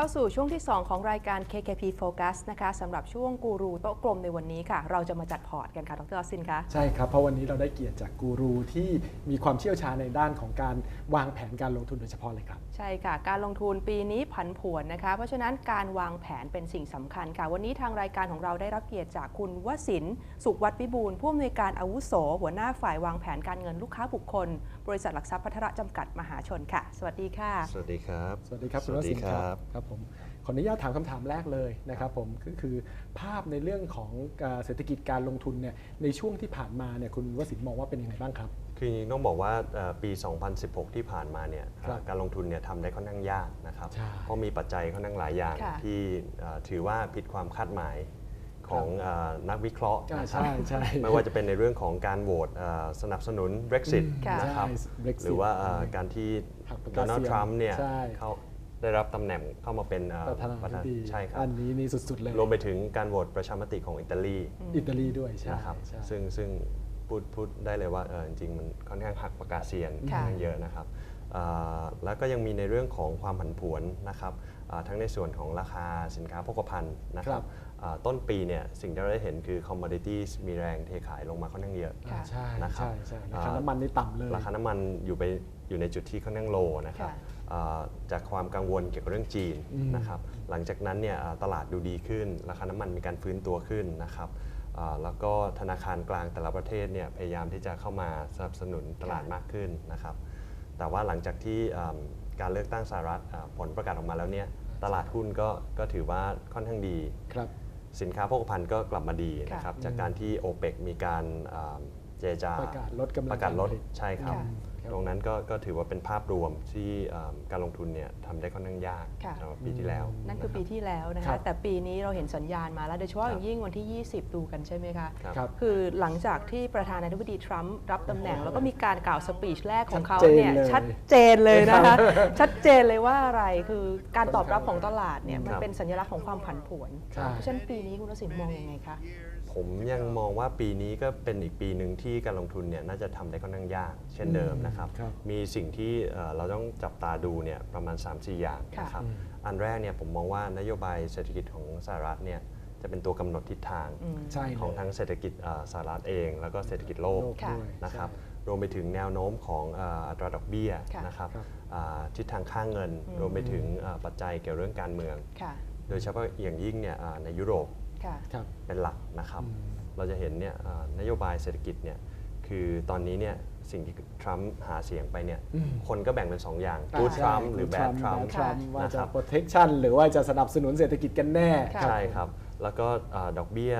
เข้าสู่ช่วงที่ 2 ของรายการ KKP Focus นะคะสำหรับช่วงกูรูโต๊ะกลมในวันนี้ค่ะ เราจะมาจัดพอร์ตกันค่ะ ดรออสซินคะใช่ครับ เพราะวันนี้เราได้เกียรติจากกูรูที่มีความเชี่ยวชาญในด้านของการวางแผนการลงทุนโดยเฉพาะเลยครับ ใช่ค่ะ การลงทุนปีนี้ผันผวนนะคะ เพราะฉะนั้นการวางแผนเป็นสิ่งสำคัญค่ะ วันนี้ทางรายการของเราได้รับเกียรติจากคุณวสินทร์สุขวัฒน์วิบูลย์ผู้อำนวยการอาวุโส หัวหน้าฝ่ายวางแผนการเงินลูกค้าบุคคล บริษัทหลักทรัพย์พัฒระจำกัดมหาชนค่ะ สวัสดีค่ะ สวัสดีครับ สวัสดีครับสคุณวัวสดีสินทร์ครับครับผมขออนุญาตถามคำถามแรกเลยนะครับผมก็คือภาพในเรื่องของการเศรษฐกิจการลงทุนเนี่ยในช่วงที่ผ่านมาเนี่ยคุณวสินทร์มองว่าเป็นยังไงบ้างครับคือจริงๆต้องบอกว่าเอ่อปี 2016 ที่ผ่านมาเนี่ยครับการลงทุนเนี่ยทำได้ค่อนข้างยากนะครับใช่เพราะมีปัจจัยค่อนข้างหลายอย่างค่ะที่เอ่อถือว่าผิดความคาดหมาย ของเอ่อนักวิเคราะห์อ่านะครับใช่ใช่ไม่ว่าจะเป็นในเรื่องของการโหวตเอ่อสนับสนุน Brexit ค่ะนะครับใช่ Brexit หรือว่าเอ่อการที่หักปากโดกานัลเซีด์ยนทรัมป์เนี่ยใช่เขาได้รับตำแหน่งเข้ามาเป็นเอ่อประธานาประธิธานบดีใช่ครับอันนี้นี่สุด ๆ เลย รวมไปถึงการโหวตประชามติของอิตาลีอิตาลีด้วยใช่นะครับใช่ซึ่งซึ่งพูดพูดได้เลยว่าเออจริงๆมันค่อนข้างหักปากกาเซียนค่อนค่ะข้างเยอะนะครับอ่าแล้วก็ยังมีในเรื่องของความผันผวนนะครับอ่าทั้งในส่วนของราคาสินค้าโภคภัณฑ์นะคครัรับบอ่า ต้นปีเนี่ยสิ่งที่เราได้เห็นคือ commodities มีแรงเทขายลงมาค่อนข้างเยอะค่ะใช่นะครับใช่ใช่ราคาอ่าน้ำมันนี่ต่ำเลยราคาน้ำมันอยู่ไปอยู่ในจุดที่ค่อนข้างโลนะครับค่ะอ่าจากความกังวลเกี่ยวกับเรื่องจีนอืมนะครับหลังจากนั้นเนี่ยอ่าตลาดดูดีขึ้น ราคาน้ำมันมีการฟื้นตัวขึ้นนะครับอ่าแล้วก็ธนาคารกลางแต่ละประเทศเนี่ยพยายามที่จะเข้ามาสนับสนุนตลาดมากขึ้นนะครับแต่ว่าหลังจากที่อ่าการเลือกตั้งสหรัฐอ่าผลประกาศออกมาแล้วเนี่ยตลาดหุ้นก็ก็ถือว่าค่อนข้างดีครับ สินค้าโภคภัณฑ์ก็กลับมาดีนะครับจากการที่โอเปกมีการอ่าเจรจาประกาศลดกำลังประกาศลดการผลิตใช่ครับค่ะครับ ตรงนั้นก็ก็ถือว่าเป็นภาพรวมที่อ่าการลงทุนเนี่ยทำได้ค่อนข้างยากค่ะสำหรับปีที่แล้ว นั่นคือปีที่แล้วนะครัคะบแต่ปีนี้เราเห็นสัญญาณมาแล้วโดยเฉพาะครับอย่างยิ่งวันที่ 20 ดูกันใช่ไหมคะครับครับคือหลังจากที่ประธานาธิบดีทรัมป์รับตำแหน่ง แล้วก็มีการกล่าวสปีชแรกของเขาเนี่ยชัชัดดเจนเลยเจนเลยนะคะชัดเจนเลยว่าอะไรคือการตอบรับของตลาดเนี่ยมันครับเป็นสัญลักษณ์ของความผันผวนใช่เพราะฉะนั้นปีนี้คุณวสินทร์มองยังไงคะ ผมยังมองว่าปีนี้ก็เป็นอีกปีหนึ่งที่การลงทุนเนี่ยน่าจะทำได้ค่อนข้างยาก เช่นเดิมนะครับครับมีสิ่งที่เอ่อเราต้องจับตาดูเนี่ยประมาณ 3-4 อย่างค่ะนะครับ อันแรกเนี่ยผมมองว่านโยบายเศรษฐกิจของสหรัฐเนี่ยจะเป็นตัวกำหนดทิศทางอืมใช่เลยของทั้งเศรษฐกิจเอ่อสหรัฐเอง แล้วก็เศรษฐกิจโลกโลกค่ะด้วยนะครับใช่รวมไปถึงแนวโน้มของเอ่ออัตราดอกเบี้ยค่ะนะครับครับอ่าทิศทางค่างเงินอืมรวมไปถึงเอ่อปัจจัยเกี่ยวเรื่องการเมืองค่ะโดยเฉพาะอย่างยิ่งเนี่ยอ่าในยุโรป ค่ะครับ เป็นหลักนะครับอืมเราจะเห็นเนี่ยอ่านโยบายเศรษฐกิจเนี่ยคือตอนนี้เนี่ยสิ่งที่ทรัมป์หาเสียงไปเนี่ยอืมคนก็แบ่งเป็น 2 อย่างอ่ากูดใช่ทรัมป์หรือแบด good ทรัม Trump ป์ bad Trump ว่านะจะครับ protection หรือว่าจะสนับสนุนเศรษฐกิจกันแน่ ค่ะ ใช่ครับ แล้วก็อ่าดอกเบี้ย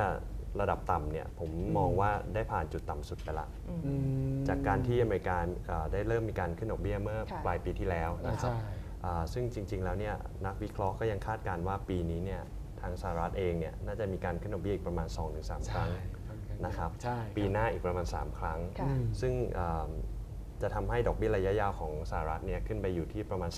ระดับต่ำเนี่ยผมมองว่าได้ผ่านจุดต่ำสุดไปละอืมจากการที่อเมริกาอ่าได้เริ่มมีการขึ้นดอกเบี้ยเมื่อค่ะ ปลายปีที่แล้วอ่านะครับใช่ อ่าซึ่งจริง ๆ แล้วเนี่ยนักวิเคราะห์ก็ยังคาดการณ์ว่าปีนี้เนี่ยทางสหรัฐเองเนี่ยน่าจะมีการขึ้นดอกเบี้ยอีกประมาณ 2-3 ครั้งนะครับใช่ปีหน้าอีกประมาณ 3 ครั้งค่ะอืมซึ่งอ่าจะทำให้ดอกเบี้ยระยะยาวของสหรัฐเนี่ยขึ้นไปอยู่ที่ประมาณ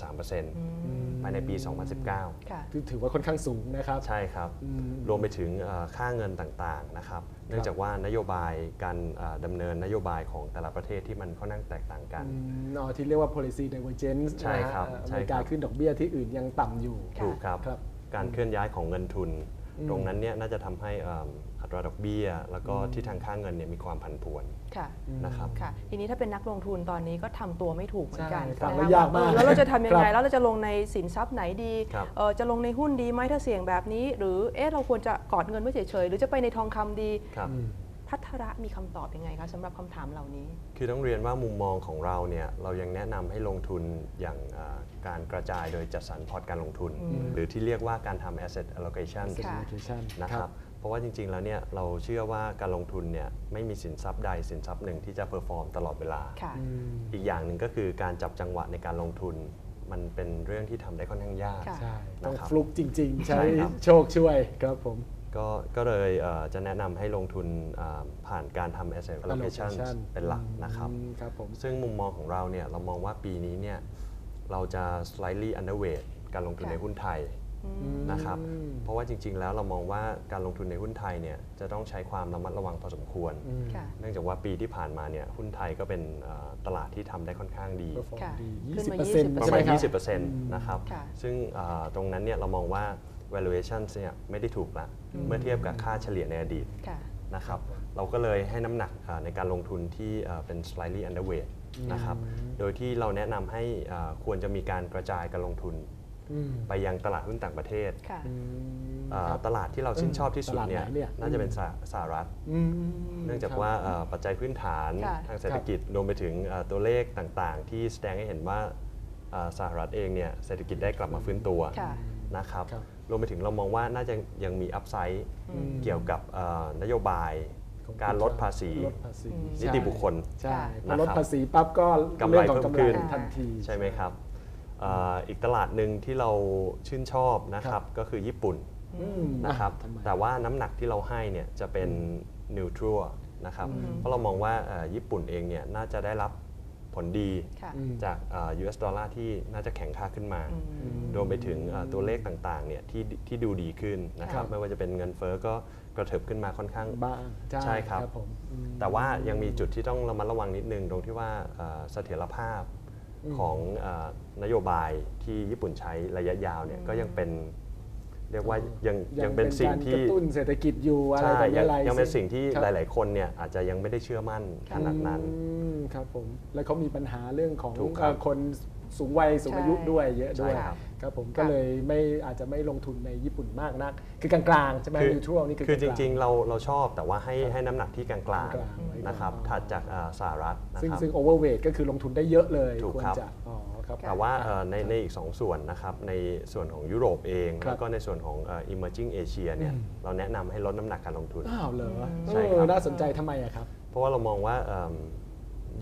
3%ภายในปี 2019ค่ะถือว่าค่อนข้างสูงนะครับ ใช่ครับอืมรวมไปถึงเอ่อค่าเงินต่างๆนะครับ เนื่องจากว่านโยบายการอ่าดำเนินนโยบายของแต่ละประเทศที่มันค่อนข้างแตกต่างกันอืมอ๋อที่เรียกว่า policy divergence ใช่ครับนะฮะใช่อเมริครักาบขึ้นดอกเบี้ยที่อื่นยังต่ำอยู่ค่ะถูกครับครับ การเคลื่อนย้ายของเงินทุนอืมตรงนั้นเนี่ยน่าจะทำให้อ่าอัตราดอกเบี้ย แล้วก็ที่ทางค่าเงินเนี่ยมีความผันผวนค่ะนะครับค่ะทีนี้ถ้าเป็นนักลงทุนตอนนี้ก็ทำตัวไม่ถูกเหมือนกันใช่ฟังนะแล้วคะยากมากเออแล้วเราจะทำยังไงครับแล้วเราจะลงในสินทรัพย์ไหนดีครับเออจะลงในหุ้นดีไหมถ้าเสี่ยงแบบนี้ หรือเอ๊ะเราควรจะกอดเงินไว้เฉยๆหรือจะไปในทองคำดีครับอืม พัทระมีคำตอบยังไงคะสำหรับคำถามเหล่านี้ คือต้องเรียนว่ามุมมองของเราเนี่ยเรายังแนะนำให้ลงทุนอย่างอ่าการกระจายโดยจัดสรรพอร์ตการลงทุนอืมหรือที่เรียกว่าการทำ asset allocation ค่ะ allocation นะครับเพราะว่าจริง ๆ แล้วเนี่ยเราเชื่อว่าการลงทุนเนี่ยไม่มีสินทรัพย์ใดสินทรัพย์หนึ่งที่จะเพอร์ฟอร์มตลอดเวลา ค่ะ อืมอีกอย่างหนึ่งก็คือการจับจังหวะในการลงทุน มันเป็นเรื่องที่ทำได้ค่อนข้างยาก ค่ะ ใช่ ต้องนะครับฟลุกจริง ๆ ใช้ใช่ครับ โชคช่วยครับผม ก็ก็เลยเอ่อจะแนะนำให้ลงทุนอ่าผ่านการทำ asset allocation allocation เป็นหลักนะครับ อืมครับผม ซึ่งมุมมองของเราเนี่ยเรามองว่าปีนี้เนี่ยเราจะ slightly underweight การลงทุนค่ะในหุ้นไทยนะครับเพราะว่าจริง ๆ แล้วเรามองว่าการลงทุนในหุ้นไทยเนี่ยจะต้องใช้ความระมัดระวังพอสมควร อืมค่ะ เนื่องจากว่าปีที่ผ่านมาเนี่ยหุ้นไทยก็เป็นเอ่อตลาดที่ทำได้ค่อนข้างดี perform ค่ะดีขึ้นมา20%ประใช่มาไหณครับ 20%นะครับ ค่ะซึ่งเอ่อตรงนั้นเนี่ยเรามองว่า valuation เนี่ยไม่ได้ถูกละเมื่อเทียบกับค่าเฉลี่ยในอดีตค่ะนะครับเราก็เลยให้น้ำหนักเอ่อในการลงทุนที่เอ่อเป็น slightly underweight นะครับโดยที่เราแนะนำให้เอ่อควรจะมีการกระจายการลงทุนอืมไปยังตลาดหุ้นต่างประเทศค่ะอืมเอ่อครับตลาดที่เราชื่นชอบที่สุดตลาดเนี่ยไหนเนี่ยน่าจะเป็นสหสหรัฐอืมเนื่องจากครับว่าเอ่อปัจจัยพื้นฐานค่ะทางเศรษฐกิจรวมไปถึงเอ่อตัวเลขต่างๆ ที่แสดงให้เห็นว่าเอ่อสหรัฐเองเนี่ยเศรษฐกิจได้กลับมาฟื้นตัวค่ะ นะครับครับ รวมไปถึงเรามองว่าน่าจะยังมีอัพไซด์อืม เกี่ยวกับเอ่อนโยบายของการลดภาษีลดภาษีอืมนิติบุคคล ใช่ค่ะพอลดภาษีปั๊บก็กำไรเรื่องของเพิ่มขึ้นกำไรทันที ใช่ไหมครับเอ่ออีกตลาดหนึ่งที่เราชื่นชอบนะคครัรับ บก็คือญี่ปุ่นอืม นะครับอ่ทำไม แต่ว่าน้ำหนักที่เราให้เนี่ยจะเป็นนิวทรัลนะครับเพราะเรามองว่าเอ่อญี่ปุ่นเองเนี่ยน่าจะได้รับ ผลดีค่ะอืมจากเอ่อ US ดอลลาร์ที่น่าจะแข็งค่าขึ้นมาอืมรวมไปถึงเอ่อตัวเลขต่างๆเนี่ยที่ที่ดูดีขึ้นนะครับครับไม่ว่าจะเป็นเงินเฟ้อก็กระเถิบขึ้นมาค่อนข้างบ้าง ใช่ครับผมอืมแต่ว่ายังมีจุดที่ต้องระมัดระวังนิดนึง ตรงที่ว่าเอ่อเสถียรภาพอืมของเอ่อนโยบายที่ญี่ปุ่นใช้ระยะยาวเนี่ยก็ยังเป็น เรียกว่ายังยังเป็นสิ่งการกที่ระตุ้นเศรษฐกิจอยู่อะไรใช่แบบนี้ยังอะไรยังเป็นสิ่งที่ครับหลาย ๆ คนเนี่ยอาจจะยังไม่ได้เชื่อมั่นขนาดนั้นอืมครับผมแล้วเขามีปัญหาเรื่องของถูกครับเอ่อคนสูงวัยสูงอายุใช่ด้วยเยอะด้วยใช่ครับครับผมค่ะก็เลยไม่อาจจะไม่ลงทุนในญี่ปุ่นมากนัก คือกลางๆใช่ไหมคือนิวทรัลนี่คือคือจกลาๆริง ๆ เราเราชอบแต่ว่าให้ให้น้ำหนักที่กลางกลางๆไว้ก่อนๆนะครับถัดจากเอ่อสหรัฐนะซึ่งครับซึ่งโอเวอร์เวทก็คือลงทุนได้เยอะเลยถูกควรครับจะอ๋อ ครับ แต่ว่าเอ่อในในอีก 2 ส่วนนะครับ ในส่วนของยุโรปเอง ครับแล้วก็ในส่วนของเอ่อ emerging Asia เนี่ยอืม เราแนะนำให้ลดน้ำหนักการลงทุน อ้าวเหรอใช่เอครัอบน่าสนใจทำไมอะครับ เพราะว่าเรามองว่าเอิ่ม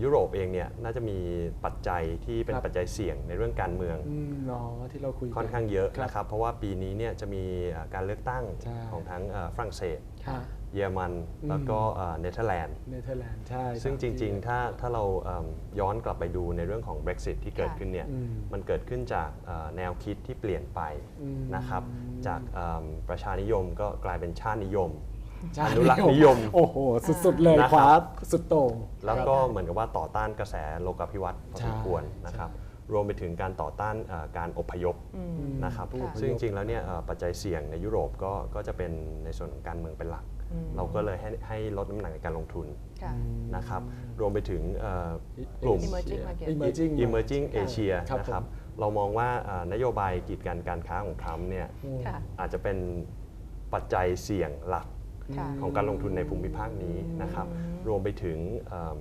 ยุโรปเองเนี่ยน่าจะมีปัจจัยที่เป็นครับ ปัจจัยเสี่ยงในเรื่องการเมือง อืมเนาะที่เราคุยกั ค่อนข้างเยอะครับนะครับ เพราะว่าปีนี้เนี่ยจะมีเอ่อการเลือกตั้งใช่ ของทั้งเอ่อฝรั่งเศส ค่ะ เยอรมันอืมแล้วก็เอ่อเนเธอร์แลนด์ เนเธอร์แลนด์ใช่ซึ่งจตามที่ริง ๆ ถ้าถ้าเราเอิ่มย้อนกลับไปดูในเรื่องของ Brexit ที่เกิดค่ะขึ้นเนี่ยอืมมันเกิดขึ้นจากเอ่อแนวคิดที่เปลี่ยนไปอืมนะครับ จากเอิ่มประชานิยมก็กลายเป็นชาตินิยมใช่อนุรักษ์นิยม โอ้โห สุดๆเลยนะครับขวาสุดโต่งแล้วก็เหมือนกับว่าต่อต้านกระแสโลกาภิวัตน์พอสมควรใช่นะครับรวมไปถึงการต่อต้านเอ่อการอพยพอืมนะครับผู้อพยพซึ่งจริงๆแล้วเนี่ยเอ่อปัจจัยเสี่ยงในยุโรปก็ก็จะเป็นในส่วนของการเมืองเป็นหลักอืม เราก็เลยให้ให้ลดน้ำหนักในการลงทุนค่ะ นะครับรวมไปถึงเอ่อกลุ่ม Emerging market Emerging Emerging ค่ะ Asia ครับนะครับผมเรามองว่าเอ่อนโยบายกีดกันการค้าของทรัมป์เนี่ยค่ะ อาจจะเป็นปัจจัยเสี่ยงหลัก ค่ะ ของการลงทุนในภูมิภาคนี้นะครับรวมไปถึงเอิ่ม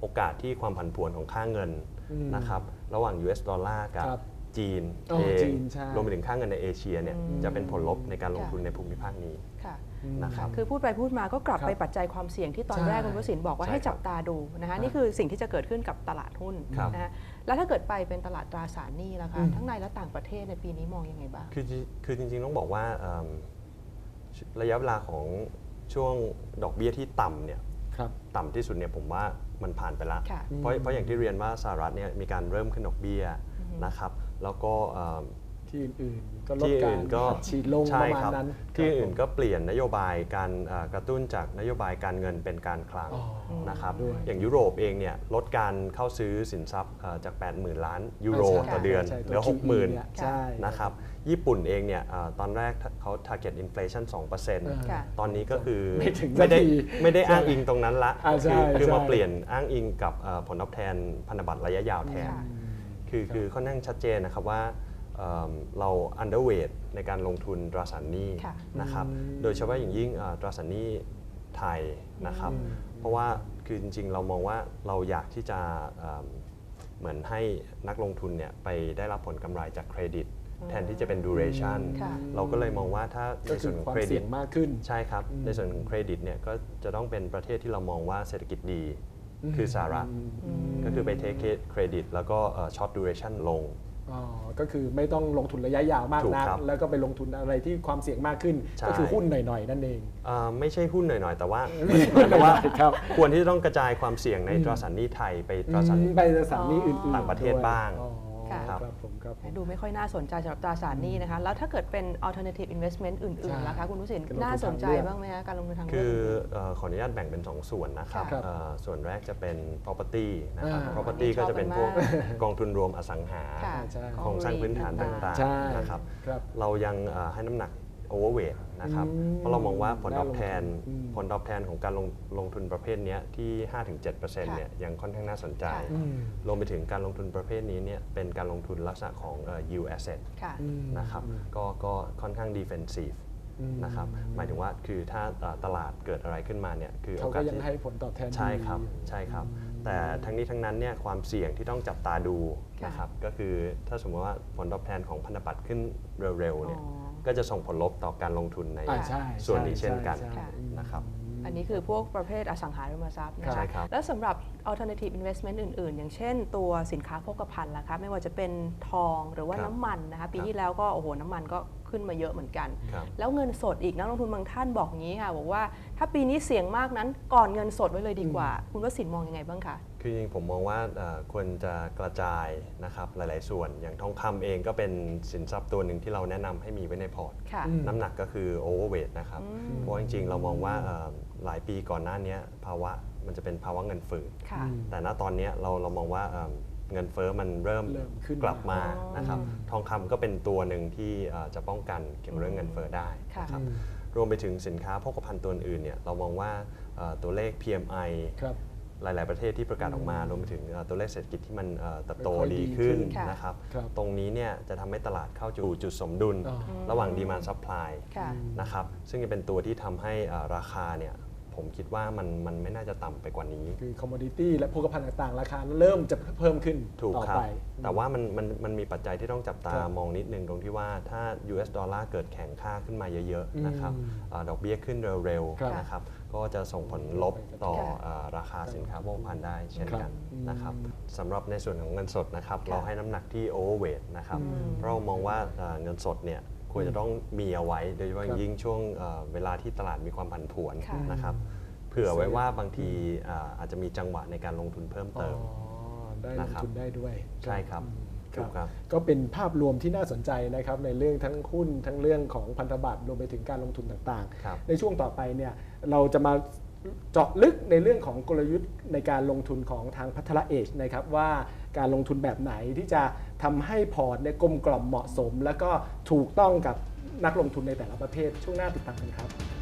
โอกาสที่ความผันผวนของค่าเงินอืมนะครับ ระหว่าง US ดอลลาร์กับครับ จีนอ๋อเองจีนใช่ รวมไปถึงค่าเงินในเอเชียเนี่ยอืม จะเป็นผลลบในการลงค่ะทุนในภูมิภาคนี้ ค่ะนะครับ คือพูดไปพูดมาก็กลับครับไปปัจจัยความเสี่ยงที่ตอนใช่แรกคุณวสินบอกว่าใช่ให้ครับจับตาดูนะคะครับนี่คือสิ่งที่จะเกิดขึ้นกับตลาดหุ้นครับ นะคะแล้วถ้าเกิดไปเป็นตลาดตราสารหนี้ล่ะคะอืม ทั้งในและต่างประเทศในปีนี้มองยังไงบ้าง คือจริคือจริงๆต้องบอกว่าเอิ่มระยะเวลาของช่วงดอกเบี้ยที่ต่ำเนี่ยครับ ต่ำที่สุดเนี่ยผมว่ามันผ่านไปละ ค่ะ เพราะเพราะอย่างที่เรียนว่าสหรัฐเนี่ยมีการเริ่มขึ้นดอกเบี้ยนะครับ แล้วก็เอิ่มที่อื่นๆก็ลดที่กาอื่รนก็อัดฉีดลงปใช่ระมาณครับนั้นที่อื่นครับก็เปลี่ยนนโยบายการเอ่อกระตุ้นจากนโยบายการเงินเป็นการคลังอ๋อ นะครับ ด้วยอย่างยุโรปเองเนี่ยลดการเข้าซื้อสินทรัพย์เอ่อจาก 80,000 ล้านยูโรใช่ต่อเดือนใช่เหลือ ตัว QE เนี่ย60,000ใช่ นะครับญี่ปุ่นเองเนี่ยเอ่อตอนแรกเขา target inflation 2%ค่ะ ตอนนี้ก็คือไม่ถึงไม่ได้สักทีไม่ได้ใช่อ้างอิงตรงนั้นละ อ่าใช่คือคือใช่ มาเปลี่ยนอ้างอิงกับเอ่อผลตอบแทนพันธบัตรระยะยาวแทน ค่ะ คือคือค่อนข้างชัดเจนนะครับว่าเอิ่มเรา underweight ในการลงทุนตราสารหนี้ค่ะ นะครับอืมโดยเฉพาะอย่างยิ่งเอ่อตราสารหนี้ไทยนะครับ เพราะว่าคือจริงๆ เรามองว่าเราอยากที่จะเอิ่มเหมือนให้นักลงทุนเนี่ยไปได้รับผลกำไรจากเครดิต แทนที่จะเป็น duration ค่ะ เราก็เลยมองว่าถ้าก็ในคืส่อวนของความเครดิเสี่ตยงมากขึ้น ใช่ครับอืมในส่วนของเครดิตเนี่ยก็จะต้องเป็นประเทศที่เรามองว่าเศรษฐกิจดี คือสหรัฐก็คือไปเทคเครดิตแล้วก็ช็อตดูเรชันลงอ๋อก็คือไม่ต้องลงทุนระยะยาวมากถูกนักครับแล้วก็ไปลงทุนอะไรที่ความเสี่ยงมากขึ้นใช่ก็คือหุ้นหน่อยๆ นั่นเองเอ่อไม่ใช่หุ้นหน่อยๆ แต่ว่าเหมือนกับว่าครับควรที่จะต้องกระจายความเสี่ยงในตราสารหนี้ไทยไปตราสารอืมไปตราสารหนี้อื่นๆต่างประเทศด้วยบ้างอ๋อ ค่ะ ครับผมครับผม ดูไม่ค่อยน่าสนใจสำหรับตราสารหนี้นะคะ แล้วถ้าเกิดเป็น alternative investment อื่นใช่ๆล่ะคะคุณผู้สินการลงทุนน่าสนใจทางเลือกบ้างไหมคะการลงทุนทางเลืคืออกเอ่อขออนุญาตแบ่งเป็น 2 ส่วนนะครับค่ะเอ่อส่วนแรกจะเป็น property นะครับ อ่า property อันนี้ชอบก็จะเป็นพวกกันมกองทุนรวมอสังหา ค่ะใช่โครงสร้างพื้นฐานต่างใช่ ๆนะครับ ครับ เรายังเอ่อให้น้ำหนัก overweight นะครับอืมเพราะเรามองว่าผลตอบแทนน่าลงทุนอืมผลตอบแทนของการลงลงทุนประเภทเนี้ยที่ 5-7%เนี่ยยังค่อนข้างน่าสนใจค่ะอืมรวมไปถึงการลงทุนประเภทนี้เนี่ยเป็นการลงทุนลักษณะของเอ่อ yield asset ค่ะอืมนะครับก็ก็ค่อนข้าง defensive อืมนะครับหมายถึงว่าคือถ้าเอ่อตลาดเกิดอะไรขึ้นมาเนี่ยคือเขาโอก็กาสยังที่ให้ผลตอบแทนดีใช่ครับใช่ครับ แต่ทั้งนี้ทั้งนั้นเนี่ยความเสี่ยงที่ต้องจับตาดูค่ะนะครับก็คือถ้าสมมติว่าผลตอบแทนของพันธบัตรขึ้นเร็วๆเนี่ยอ๋อ ก็จะส่งผลลบต่อการลงทุนในอ่าใช่ส่วนนี้เช่นกันใช่ใช่ นะครับ อันนี้คือพวกประเภทอสังหาริมทรัพย์นะใช่คะครับ แล้วสำหรับ alternative investment อื่น ๆ อย่างเช่นตัวสินค้าโภคภัณฑ์ล่ะคะ ไม่ว่าจะเป็นทองหรือว่าครับน้ำมันนะคะ ปีครับที่แล้วก็โอ้โหน้ำมันก็ ขึ้นมาเยอะเหมือนกันครับแล้วเงินสดอีกนักลงทุนบางท่านบอกอย่างนี้ค่ะบอกว่าถ้าปีนี้เสี่ยงมากนั้นก่อนเงินสดไว้เลยดีกว่า คุณวสินทร์มองยังไงบ้างคะคือจริงๆผมมองว่าเอ่อควรจะกระจายนะครับหลาย ๆ ส่วนอย่างทองคำเองก็เป็นสินทรัพย์ตัวหนึ่งที่เราแนะนำให้มีไว้ในพอร์ตค่ะอืมน้ำหนักก็คือ overweight นะครับ เพราะจริง ๆ เรามองว่าเอ่อหลายปีก่อนหน้านี้ภาวะมันจะเป็นภาวะเงินฝืดค่ะแต่ณตอนเนี้ยเราเรามองว่า เอิ่มเงินเฟ้อมันเริ่มเริ่มขึ้นกลับมาอ๋อนะครับ ทองคำก็เป็นตัวหนึ่งที่เอ่อจะป้องกันเกี่ยวกับเรื่องเงินเฟ้อได้ค่ะนะครับอืมรวมไปถึงสินค้าโภคภัณฑ์ตัวอื่นเนี่ยเรามองว่าเอ่อตัวเลข PMI ครับ หลาย ๆ ประเทศที่ประกาศออกมา รวมไปถึงเอ่อตัวเลขเศรษฐกิจที่มันเอ่อเติบโตค่อยๆดีดีขึ้นขึ้นค่ะ นะครับ ครับ ตรงนี้เนี่ยจะทำให้ตลาดเข้าสู่จุดสมดุล อ๋อ ระหว่าง demand supply ค่ะ นะครับ ซึ่งจะเป็นตัวที่ทำให้เอ่อราคาเนี่ย ผมคิดว่ามันมันไม่น่าจะต่ำไปกว่านี้ คือคอมม o ดิตี้และโภคภัณฑ์ต่างๆ ราคาเริ่มจะเพิ่มขึ้นถูกต่อครับ ไป แต่ว่ามันมันมันมีปัจจัยที่ต้องจับตาครับมองนิดนึงตรงที่ว่าถ้า US ดอลลาร์เกิดแข็งค่าขึ้นมาเยอะอืมๆนะครับอาดอกเบี้ยขึ้นเร็วครับๆนะครับ ก็จะส่งผลลบต่อค่ะอ่าราคาสินค้าโภคภัณฑ์ได้เช่นครับกันอืมนะครับสำหรับในส่วนของเงินสดนะครับค่ะเราให้น้ำหนักที่ overweight นะครับ อืมเพราะเรามองว่าอ่าเงินสดเนี่ย ควรจะต้องมีเอาไว้ โดยเฉพาะอย่างยิ่งช่วงอ่าเวลาที่ตลาดมีความผันผวนค่ะนะครับเผื่อไว้ว่าบางทีอ่าอาจจะมีจังหวะในการลงทุนเพิ่มอ๋อเติมได้ลนะงครับทุนได้ด้วยใช่ครับอืมถูกครับก็เป็นภาพรวมที่น่าสนใจนะครับในเรื่องทั้งหุ้นทั้งเรื่องของพันธบัตรรวมไปถึงการลงทุนต่างครับๆในช่วงต่อไปเนี่ยเราจะมา เจาะลึกในเรื่องของกลยุทธ์ในการลงทุนของทางพัทระเอชนะครับว่าการลงทุนแบบไหนที่จะทำให้พอร์ตเนี่ยกลมกล่อมเหมาะสม แล้วก็ถูกต้องกับนักลงทุนในแต่ละประเภทช่วงหน้าติดตามกันครับ